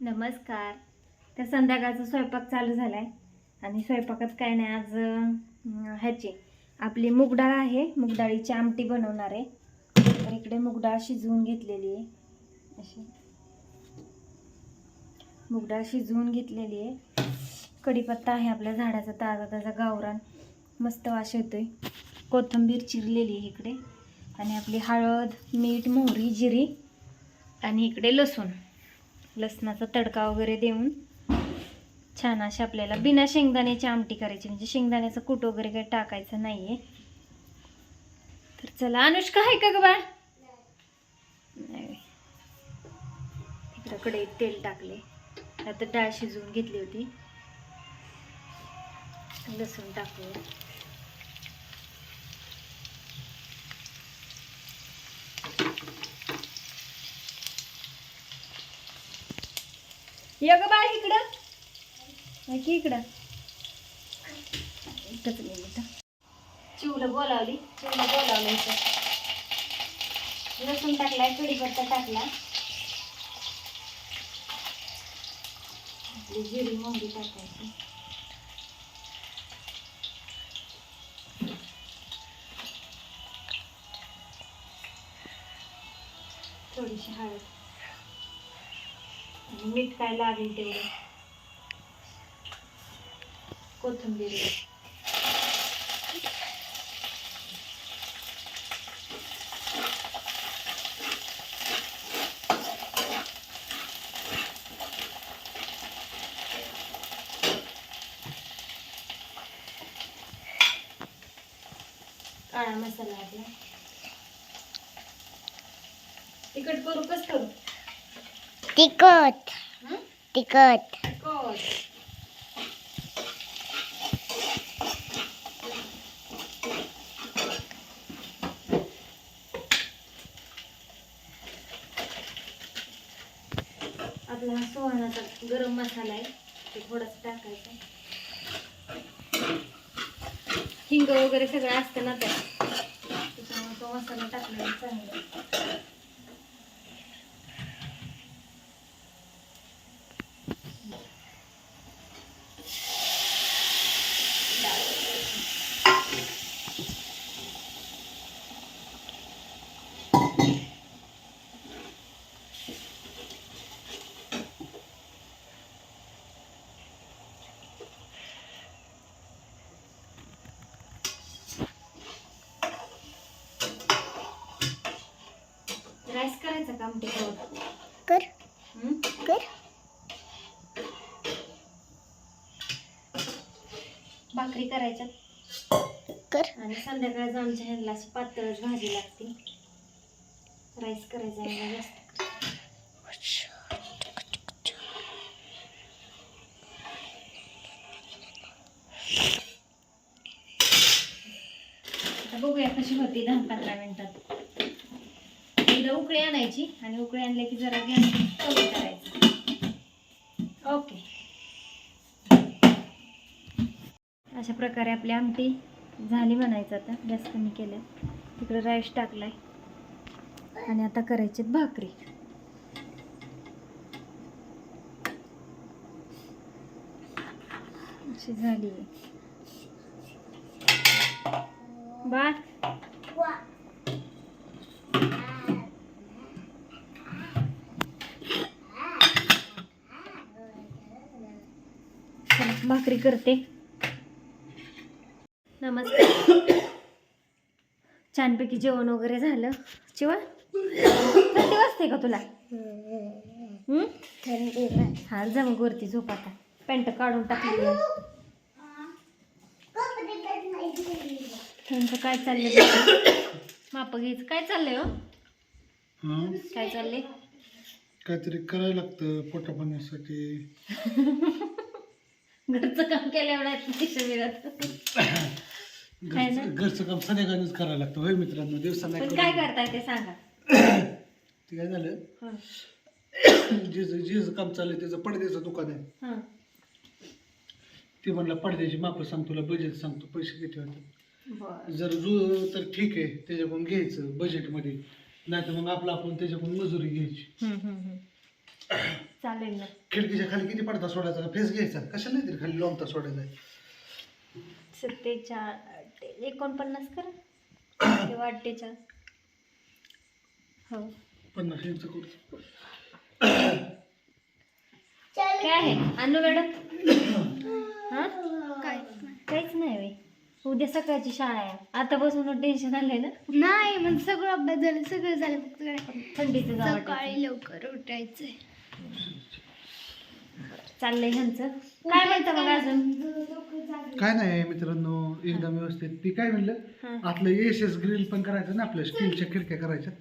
नमस्कार. तर संध्याकाळचा स्वयंपाक चालू झाला आहे आणि स्वयंपाकात काय नाही आज ह्याची आपली मूग डाळ आहे. मूग डाळीची आमटी बनवणार आहे. तर इकडे मूग डाळ शिजवून घेतलेली आहे. अशी. मूग डाळ शिजवून घेतलेली आहे. कढीपत्ता आहे आपल्या झाडाचा ताजा ताजा गावरान. मस्त वास येतोय. कोथिंबीर चिरलेली आहे इकडे. आणि आपली हळद मीठ मोहरी जिरी आणि इकडे लसूण. लसणाचा तडका वगैरे देऊन छान अशी आपल्याला बिना शेंगदाण्याची आमटी करायची म्हणजे शेंगदाण्याचं कूट वगैरे काही टाकायचं नाही आहे तर चला अनुष्का आहे का ग बाळ? नाही. तेल टाकले. आता डाळ शिजवून घेतली होती. लसूण टाकू ये ग बाळ इकडं. नाही की इकडं. एकच मिनिट चिवलं बोलावली चिवलं बोलावलं इथं. लसूण टाकलाय कढीपत्ता टाकला. आपली जिरी मोहरी टाकायची. थोडीशी हळद. मीठ काय लागेल तेवढं? कोथिंबीर. काळा मसाला आपला. तिखट करू कस करू? तिखट. तिखट. आपला हा सुहाणाचा गरम मसाला आहे. ते थोडासा टाकायचं. हिंग वगैरे सगळं असतं ना त्यात. त्याच्यामुळे तो मसाला टाकलेला चांगला राईस करायचं का आमटी कर हं? कर. भाकरी करायच्या. कर. आणि संध्याकाळचं आमच्या ह्याला अशी पातळच भाजी लागते. राईस करायचा आहे जास्त. आता बघूया कशी होती दहा पंधरा एकदा उकळी आणायची आणि उकळी आणल्या की जरा गॅस कमी करायचा. ओके. अशा प्रकारे आपली आमटी झाली म्हणायचं आता. गॅस कमी केलं तिकडे राईस टाकलाय. आणि आता करायची भाकरी. अशी झाली. बा भाकरी करते. नमस्कार छानपैकी जेवण वगैरे झालं. चिवा थंडी वाजते का तुला? हं? थंडी नाही. जा मग वरती झोप आता. पॅन्ट काढून टाकली त्यांचं काय चाललंय माप घ्यायचं. काय चाललंय हो? हां? काय चाललंय? काहीतरी करायला लागतं पोटा पाण्यासाठी घरचं काम पैसे मिळत ना? घरचं काम संध्याकाळीच करायला लागतं होय मित्रांनो दिवसाला पण काय करताय ते सांगा. ते काय झालं? हं, जे जे काम चाललंय त्याचं पडद्याचं दुकान आहे. हं. ते म्हणलं पडद्याची माप सांग तुला बजेट सांगतो पैसे किती होतात? बरं. जर जु तर ठीक आहे त्याच्याकडून घ्यायचं बजेटमध्ये नाही तर मग आपलं आपण त्याच्याकडून मजुरी घ्यायची. हं, हं, हं. चालेल ना. खिडकीच्या खाली किती पडदा सोडायचा का? फेस घ्यायचा कशा नाही तरी खाली लोंबता सोडायचा. सत्तेचाळ एकोणपन्नास करा. किंवा अठ्ठेचाळीस. हो. पन्नास इंच करू. काय आहे? अनु मॅडम? हा? काय? काहीच नाही बाई. उद्या सकाळची शाळा आहे. आता बसून टेन्शन आलंय ना? नाही म्हणजे सगळं अभ्यास झालं सगळं झालं फक्त. थंडीचं जावं सकाळी लवकर उठायचंय. चाललंय ह्यांचं. काय म्हणतं मग अजून? काय नाही मित्रांनो एकदम व्यवस्थित. ती काय म्हणलं. आतलं एस एस ग्रिल पण करायचं ना आपल्या स्टीलच्या खिडक्या करायच्या.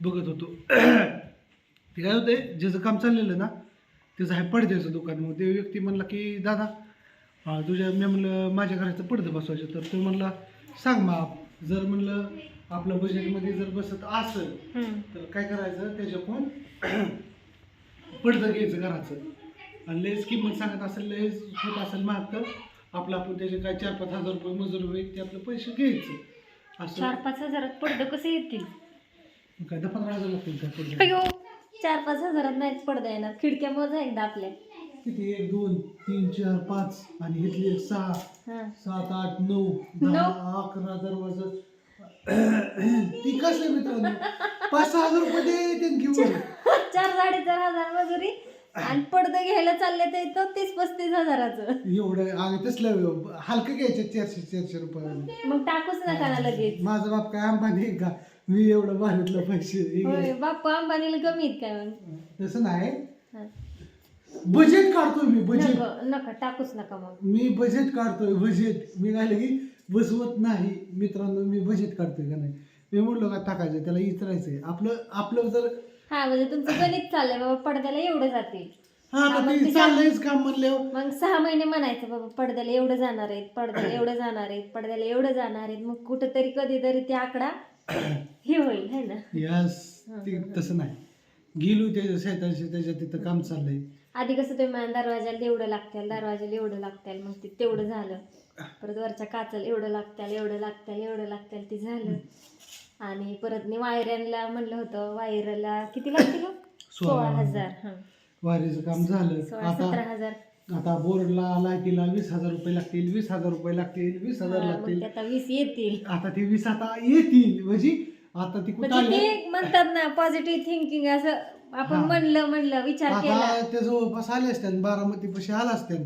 बघत होतो. ते काय होते ज्याचं काम चाललेलं ना त्याचं आहे पडद्याचं दुकान. मग ते व्यक्ती म्हणला की दादा तुझ्या मी म्हणलं माझ्या घराचं पडदं बसवायचं. तर तो म्हणला सांग माप जर म्हणलं आपलं बजेटमध्ये जर बसत असेल. तर काय करायचं? त्याच्याकडून पडदं घ्यायचं घराचं. आणि लयच किंमत सांगत असेल लयच होत असेल महाग तर आपलं आपण त्याचे काय चार पाच हजार रुपये मजूर होईल ते आपलं पैसे घ्यायचं. असं. चार पाच हजारात पडदं कसे येतील? काय दहा पंधरा हजार लागतील. अयो! चार पाच हजारात नाहीच पडदा येणार. खिडक्या मोजा एकदा आपल्या. किती? एक दोन तीन चार पाच आणि इथली एक सहा. हा. सात आठ नऊ दहा अकरा दरवाजा. ती कसं मित्रांनो? पाच सहा हजार रुपये दे घेऊन. हजार मजुरी आणि पडदं घ्यायला चालले ते तीस पस्तीस हजाराचं. एवढं आणि तसलं हलकं घ्यायचं चारशे चारशे रुपये मग टाकूच नका ना लगेच. माझा बाप काय अंबानी आहे का? मी एवढं भारीतलं पैसे हे घे. बाप्पा अंबानीला कमी आहेत काय मग? तसं नाही. हा. बजेट काढतोय मी बजेट. नको नका टाकूच नका मग. मी बजेट काढतोय बजेट. मी काय की बसवत नाही. मित्रांनो मी बजेट काढतोय का नाही? मी म्हणलो का टाकायचं त्याला इतरायचंय. आपलं आपलं जर हा म्हणजे तुमचं गणित चाललंय बाबा पडद्याला एवढं जातील. हा मग ते ते चाललंयच काम म्हणल्यावर. मग सहा महिने म्हणायचं बाबा पडद्याला एवढं जाणार आहेत पडद्याला एवढं जाणार आहेत पडद्याला एवढं जाणार आहेत मग कुठंतरी कधीतरी ते आकडा हे होईल है ना? यस ते. तसं नाही. गेलो त्याच्या त्याच्या तिथं काम चाललंय. आधी कसं तुम्ही म्हणा, दरवाजाला एवढं लागतील दरवाजाला एवढं लागतील मग ते तेवढं झालं. परत वरच्या काचाला एवढं लागतील एवढं लागतील एवढं लागतील ते झालं. आणि परत मी वायऱ्यांना म्हणलं होतं वायरला किती लागतील हो? सोळा हजार. हा. वारीचं काम झालं. सोळा सतरा आता हजार. आता बोर्डला लायकीला वीस हजार रुपये लागतील वीस हजार रुपये लागतील वीस हजार हा, मग लागतील. ते आता वीस येतील. आता ते वीस आता येतील. म्हणजे आता ती कुठं म्हणजे आली? ते म्हणतात ना पॉझिटिव्ह थिंकिंग असं आपण हा. म्हणलं म्हणलं विचार केला. आता ते जवळपास आले असते बारामती पशी आला असते.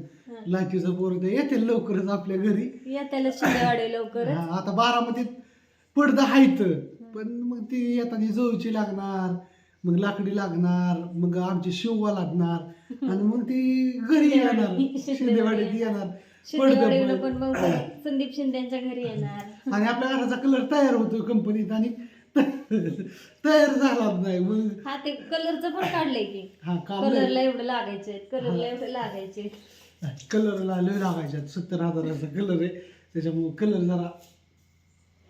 लायकीचं बोर्ड येतील लवकरच आपल्या घरी. या त्याला शिंदेवाडे लवकरच. हा, आता बारामतीत पडदा हायत. पण मग ती येताना जवळची लागणार मग लाकडी लागणार मग आमची शिववा लागणार आणि मग ती घरी येणार. शिंदेवाडीत येणार. शिंदेवाडीला पण मग संदीप शिंदेच्या घरी येणार. आणि आपल्या घराचा कलर तयार होतो कंपनीत आणि तयार झाला नाही. मग हा ते कलरचं पण काढलंय की. हा कलरला एवढं लागायचे कलरला एवढं लागायचे कलरला लय लागायच्यात. सत्तर हजाराचा कलर आहे. त्याच्यामुळे कलर जरा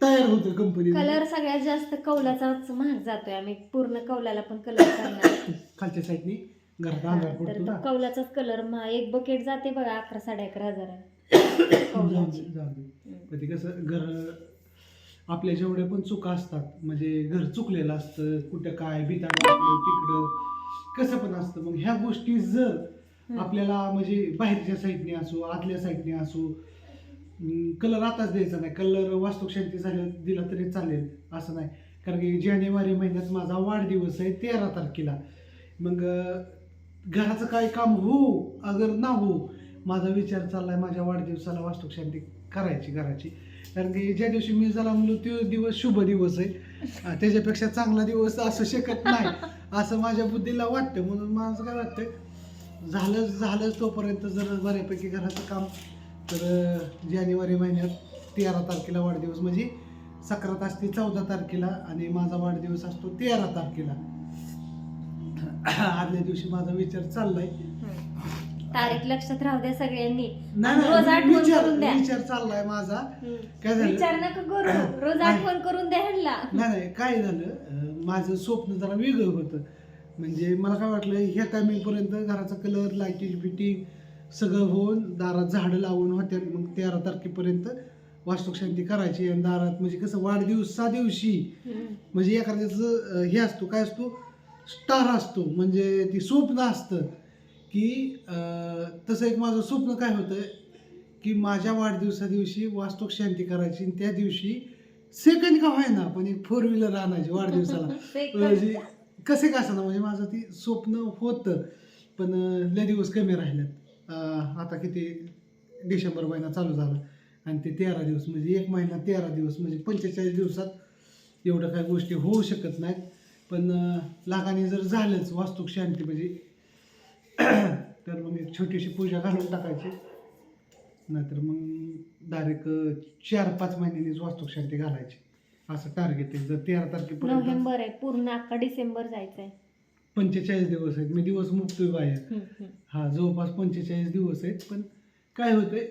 तयार होतो कंपनीत कलर सगळ्यात जास्त कौलाचाच महाग जातोय आम्ही. पूर्ण कौलाला पण कलर करणार खालच्या साईडनी घरात अंधार तर पडतो तो ना. कौलाचाच कलर महा एक बकेट जाते बघा अकरा साडे अकरा हजार जाऊ कौलाची दे, जाऊ दे. पण ते कसं घर आपल्या जेवढे पण चुका असतात म्हणजे घर चुकलेलं असतं कुठं काय बिताड तिकडं कसं पण असतं. मग ह्या गोष्टी जर आपल्याला म्हणजे बाहेरच्या साईडने असो आतल्या साईडने असो कलर आताच द्यायचा नाही. कलर वास्तुशांती झाल्या दिला तरी चालेल असं नाही. कारण की जानेवारी महिन्यात माझा वाढदिवस आहे तेरा तारखेला. मग घराचं काय काम हो अगर ना हो माझा विचार चाललाय माझ्या वाढदिवसाला वास्तुशांती करायची घराची. कारण की ज्या दिवशी मी झाला म्हणलो तो दिवस शुभ दिवस आहे. त्याच्यापेक्षा चांगला दिवस असू शकत नाही असं माझ्या बुद्धीला वाटतं. म्हणून माझं काय वाटतं झालं झालंच तोपर्यंत जर बऱ्यापैकी घराचं काम तर जानेवारी महिन्यात तेरा तारखेला वाढदिवस. म्हणजे सक्रात असते चौदा तारखेला आणि माझा वाढदिवस असतो तेरा तारखेला. आदल्या दिवशी माझा विचार चाललाय. तारीख लक्षात राहू द्या सगळ्यांनी. नाही रोज नाही, आठवण विचार करून द्या. विचार चाललाय माझा. काय झालं? विचार नका करू. रोज आठवण करून द्या ह्यांना. नाही नाही काय झालं? अं, माझं स्वप्न जरा वेगळं होतं. म्हणजे मला काय वाटलं ह्या टायमिंगपर्यंत घराचा कलर लाईटिंग फिटिंग सगळं होऊन दारात झाडं लावून होत्या. मग तेरा तारखेपर्यंत वास्तुशांती करायची आणि दारात म्हणजे कसं वाढदिवसा दिवशी. म्हणजे एखाद्याचं हे असतो काय असतो? स्टार असतो. म्हणजे ती स्वप्न असतं की तसं एक माझं स्वप्न काय होतं की माझ्या वाढदिवसा दिवशी वास्तुक शांती करायची आणि त्या दिवशी सेकंड का व्हायना पण एक फोर व्हीलर आणायची वाढदिवसाला. म्हणजे कसे का असं म्हणजे माझं ती स्वप्न होतं पण लय दिवस कमी राहिल्यात. आता किती डिसेंबर महिना चालू झाला आणि ते तेरा दिवस म्हणजे एक महिना तेरा दिवस म्हणजे पंचेचाळीस दिवसात एवढं काही गोष्टी होऊ शकत नाहीत. पण अं, लागाने जर झालंच वास्तुक शांती म्हणजे तर मग एक छोटीशी पूजा घालून टाकायची. नाहीतर मग डायरेक्ट चार पाच महिन्यांनीच वास्तुक शांती घालायची. असं टार्गेट आहे. जर तेरा तारखेपर्यंत नोव्हेंबर आहे. पूर्ण अख्खा डिसेंबर जायचंय. पंचेचाळीस दिवस आहेत. मी दिवस मुक्तोय बाहेर. हा जवळपास पंचेचाळीस दिवस आहेत पण काय होतंय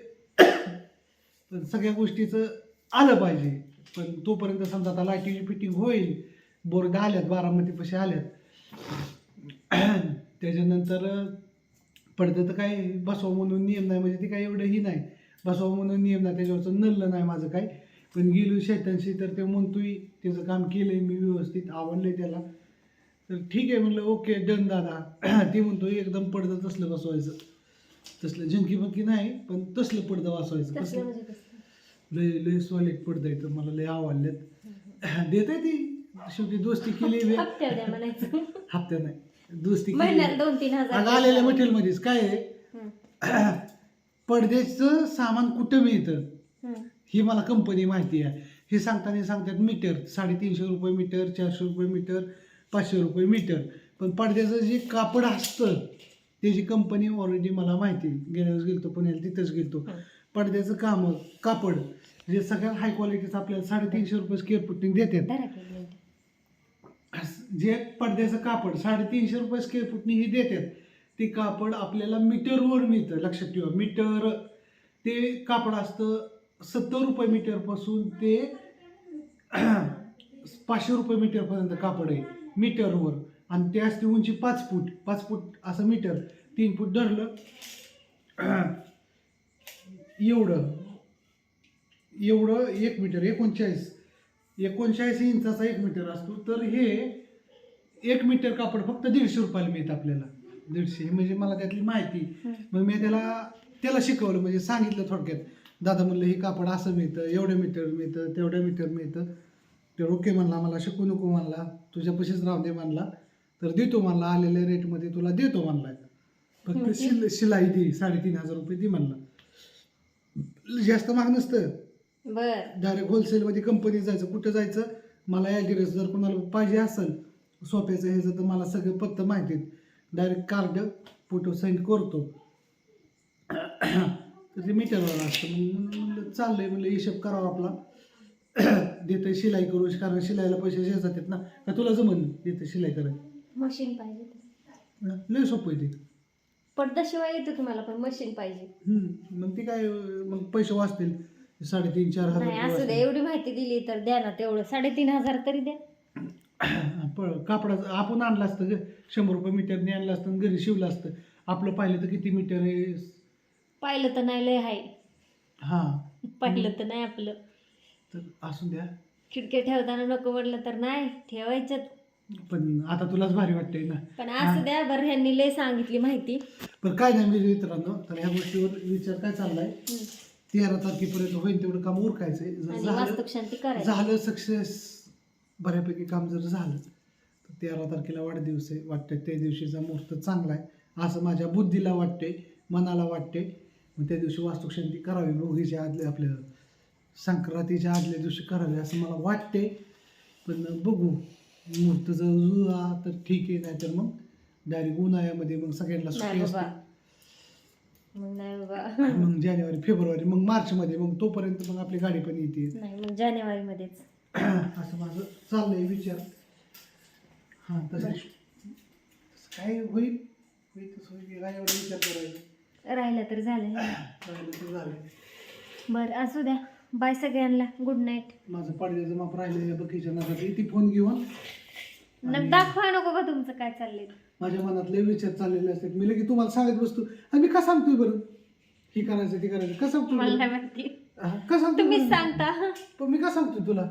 पण सगळ्या गोष्टीचं आलं पाहिजे. पण तोपर्यंत समजा आता लाईटीची फिटिंग होईल बोर्ड आल्यात बारामतीपाशी आल्यात. त्याच्यानंतर पडतं तर काय बसवा म्हणून नियम नाही म्हणजे ते काय एवढंही नाही. बसवा म्हणून नियम नाही त्याच्यावरचं नल्लं नाही माझं काय. पण गेलो शेतांशी तर ते म्हणतोय त्याचं काम केलंय मी व्यवस्थित आवडलंय त्याला. तर ठीक आहे म्हणलं ओके डन दादा. ती म्हणतो एकदम पडदं तसलं बसवायचं. तसलं जंकी बंकी नाही पण तसलं पडदं वाचवायचं कसलं कसलं म्हणजे? लय लय सॉलिड पडदं येतं मला लय आवडलेत देत आहे ती. शेवटी दोस्ती केली हप्त्यावर द्या म्हणायचं. हप्त्या नाही. दोस्ती महिन्यात केली दोन तीन हजार अगं आलेल्या मटेरियलमध्येच काय आहे? हम्म, पडद्याचं सामान कुठं मिळतं? हम्म. ही मला कंपनी माहिती आहे. हे सांगताना सांगतात मीटर साडेतीनशे रुपये मीटर चारशे रुपये मीटर पाचशे रुपये मीटर पण पडद्याचं जे कापड असतं त्याची कंपनी ऑलरेडी मला माहिती आहे. गेल्या वेळेस गेलतो पुण्याला तिथंच गेलतो. पडद्याचं काम कापड जे सगळ्यात हाय क्वालिटीचं आपल्याला साडेतीनशे रुपये स्क्वेअर फुटने देतात. जे पडद्याचं कापड साडेतीनशे रुपये स्क्वेअर फुटनी हे देतात ते कापड आपल्याला मीटरवर मिळतं लक्षात ठेवा मीटर ते कापड असतं सत्तर रुपये मीटरपासून ते पाचशे रुपये मीटरपर्यंत कापड आहे मीटरवर. आणि ते असते उंची पाच फूट पाच फूट असं मीटर तीन फूट धरलं. एवढं. एवढं एक मीटर एकोणचाळीस. एकोणचाळीस इंचाचा एक मीटर असतो. तर हे एक मीटर कापड फक्त दीडशे रुपयाला मिळतं आपल्याला. दीडशे हे म्हणजे मला त्यातली माहिती. मग मी त्याला त्याला शिकवलं. म्हणजे सांगितलं थोडक्यात दादा म्हणलं हे कापड असं मिळतं एवढं मीटर मिळतं तेवढं मीटर मिळतं. तर ओके म्हणला मला शिकू नको म्हणला तुझ्यापाशीच राहू दे म्हणला तर देतो म्हणला आलेल्या रेटमध्ये तुला देतो म्हणला. फक्त? शिल शिलाई दे साडेतीन हजार रुपये दे म्हणला. जास्त महाग नसतं. बर. डायरेक्ट होलसेलमध्ये कंपनीत जायचं कुठं जायचं मला ॲड्रेस जर कोणाला पाहिजे असेल सोप्याचं ह्याचं तर मला सगळं पत्ता माहिती आहेत. डायरेक्ट कार्ड फोटो सेंड करतो. तर ते मीटरवर असतं. मग म्हणलं चाललंय म्हणलं हिशोब करावा आपला. देतोय शिलाई करू कारण शिलाईला पैसे जे जातात ना का तुला जमन देतं शिलाई करायला. मशीन पाहिजे लय सोपं आहे ते. पडद्याशिवाय येतं तुम्हाला पण मशीन पाहिजे. हम्म. मग ते काय मग पैसे वाचतील. साडेतीन चार हजार नाही रुपये असू द्या वाचतील. एवढी माहिती दिली तर द्या ना तेवढं. साडेतीन हजार तरी द्या. प- कापडाचं आपण आणलं असतं ग. शंभर रुपये मीटरने आणलं असतं आणि घरी शिवलं असतं. आपलं पाहिलं तर किती मीटर आहे? पाहिलं तर नाही लय हाय. हां. पाहिलं तर नाही आपलं. तर असू द्या. खिडक्या ठेवताना नको म्हटलं तर नाही ठेवायच्यात. पण आता तुलाच भारी वाटतंय ना. पण असू द्या बरं ह्यांनी लय सांगितली माहिती. पण काय नाही मी मित्रांनो? तर ह्या गोष्टीवर विचार काय चाललाय. तेरा तारखेपर्यंत होईल तेवढं काम उरकायचंय जर आणि झालं वास्तुक शांती करायची. झालं सक्सेस बऱ्यापैकी काम जर झालं तर तेरा तारखेला वाढदिवस आहे. वाटतंय त्या दिवशीचा मुहूर्त चांगला आहे. असं माझ्या बुद्धीला वाटते मनाला वाटते मग त्या दिवशी वास्तुशांती करावी. भोगीच्या आदल्या आपल्या संक्रांतीच्या आदल्या दिवशी करावी असं मला वाटते पण बघू. मुहूर्त जर जुळला तर ठीक आहे नाहीतर मग डायरेक्ट उन्हाळ्यामध्ये मग सगळ्यांना सुट्टी नाही बाबा. असते मग नाही बाबा. मग जानेवारी फेब्रुवारी मग मार्चमध्ये मग तोपर्यंत मग आपली गाडी पण येते. नाही मग जानेवारी मध्येच असं माझं चाललंय विचार. हां तसं तसं काय होईल? होईल तसं होईल विचार करायचा. राहिलं तर झालं. राहिलं तर झालं. बरं असू द्या. बाय सगळ्यांना. गुड नाईट माझं पाडव्याचं माप राहिलं या बकीच्या नादात ती फोन घेऊन दाखवा नको का तुमचं काय चाललंय. माझ्या मनातले विचार चाललेले असतात. मी लगेच तुम्हाला सांगत बसतो. आणि मी का सांगतोय बरं? हे करायचं ते करायचं. का सांगतोय मला बरं? नाही माहिती. का तुम्हीच बरं? सांगता. पण मी का सांगतोय तुला?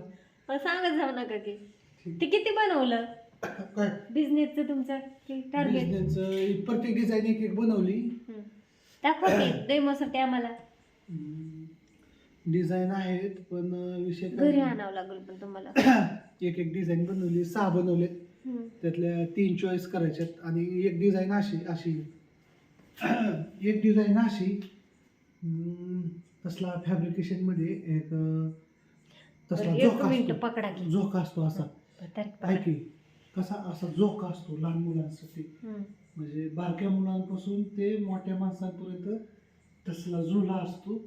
सांगत जाऊ नका की. ते किती बनवलं? काय? बिझनेसचं तुमचं? टार्गेट बिझनेसचं प्रत्येक डिझाईन एक एक बनवली. दाखवा की. डेमोसाठी आम्हाला. डिझाईन आहेत पण विषय घरी आणावं लागेल पण तुम्हाला. एक एक डिझाईन बनवली सहा बनवलेत. हम्म. त्यातल्या तीन चॉईस करायच्यात आणि एक डिझाईन अशी अशी. एक डिझाईन अशी हम्म, तसला फॅब्रिकेशनमध्ये एक अं, तसला बरं, एक झोका मिनिट असतो. पकडा की. झोका असतो असा. तारीख पकडा. ऐकी कसा असा झोका असतो लहान मुलांसाठी. हम्म. म्हणजे बारक्या मुलांपासून ते मोठ्या माणसांपर्यंत तसला झुला असतो.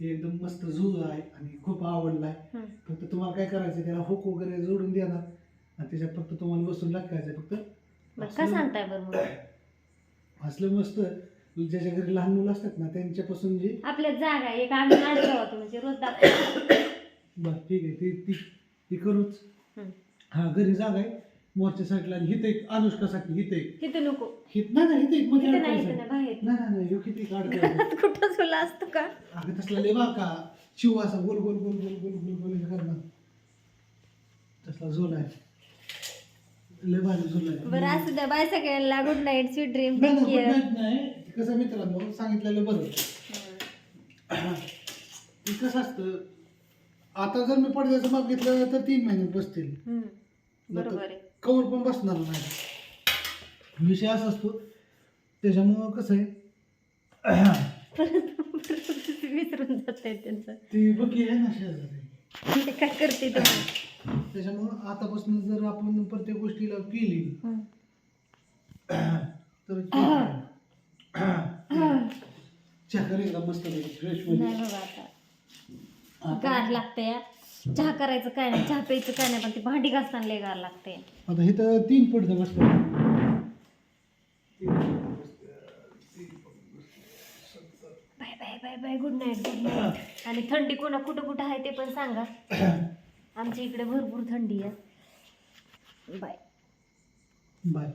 ते एकदम मस्त झुला आहे आणि खूप आवडलाय. हम्म. फक्त तुम्हाला काय करायचं त्याला हुक वगैरे जोडून देणार. आणि त्याच्यात फक्त तुम्हाला बसून टाकायचं फक्त का सांगताय असलं मस्त. ज्याच्या घरी लहान मुलं असतात ना त्यांच्यापासून जे आपल्यात जागा आहे एक आम्ही म्हणजे रोज बरं ठीक आहे. ती ती ती करूच. हा घरी जागा आहे. मोर्च्या साईडला आणि हित एक अनुष्कासाठी हित एक. तिथं नको. हित नाही ना हित एक मध्ये तिथं नाही अडकायचं. नाही बाहेर. नाही नाही नाही ह्यो किती अडकायचं कुठं झुला असतो का? अगं तसला लय का शिव असा गोल गोल गोल गोल गोल गोल गोल हे करणार तसला झोल आहे. भारी झोल आहे. बरं असू द्या बाय सगळ्यांना. गुड नाईट स्वीट ड्रीम नाही, टेक नाही, केअर नाही. ते कसं मित्रांनो सांगितलेलं बरं. ते कसं असतं आता जर मी पडद्याचं माप घेतलं तर तीन महिन्यात बसतील. बरोबर आहे. कवर पण बसणार नाही. विषय असा असतो त्याच्यामुळं कसं आहे विसरून जात आहे त्यांचं. ती बघी आहे ना शेजारी. ते काय करते तुम्हाला त्याच्यामुळं आतापासून जर आपण प्रत्येक गोष्टीला केली तर चक्कर एकदा मस्त फ्रेश नाही मध्ये. बाबा आता. गार चहा करायचं काय नाही चहा प्यायचं काय नाही पण ती भांडी घासताना लय गार लागते. आता इथं तीन पडदं बसतात. Bye bye bye bye good night good night आणि थंडी कोणा कुठं कुठं आहे ते पण सांगा. आमच्या इकडे भरपूर थंडी आहे. बाय. बाय.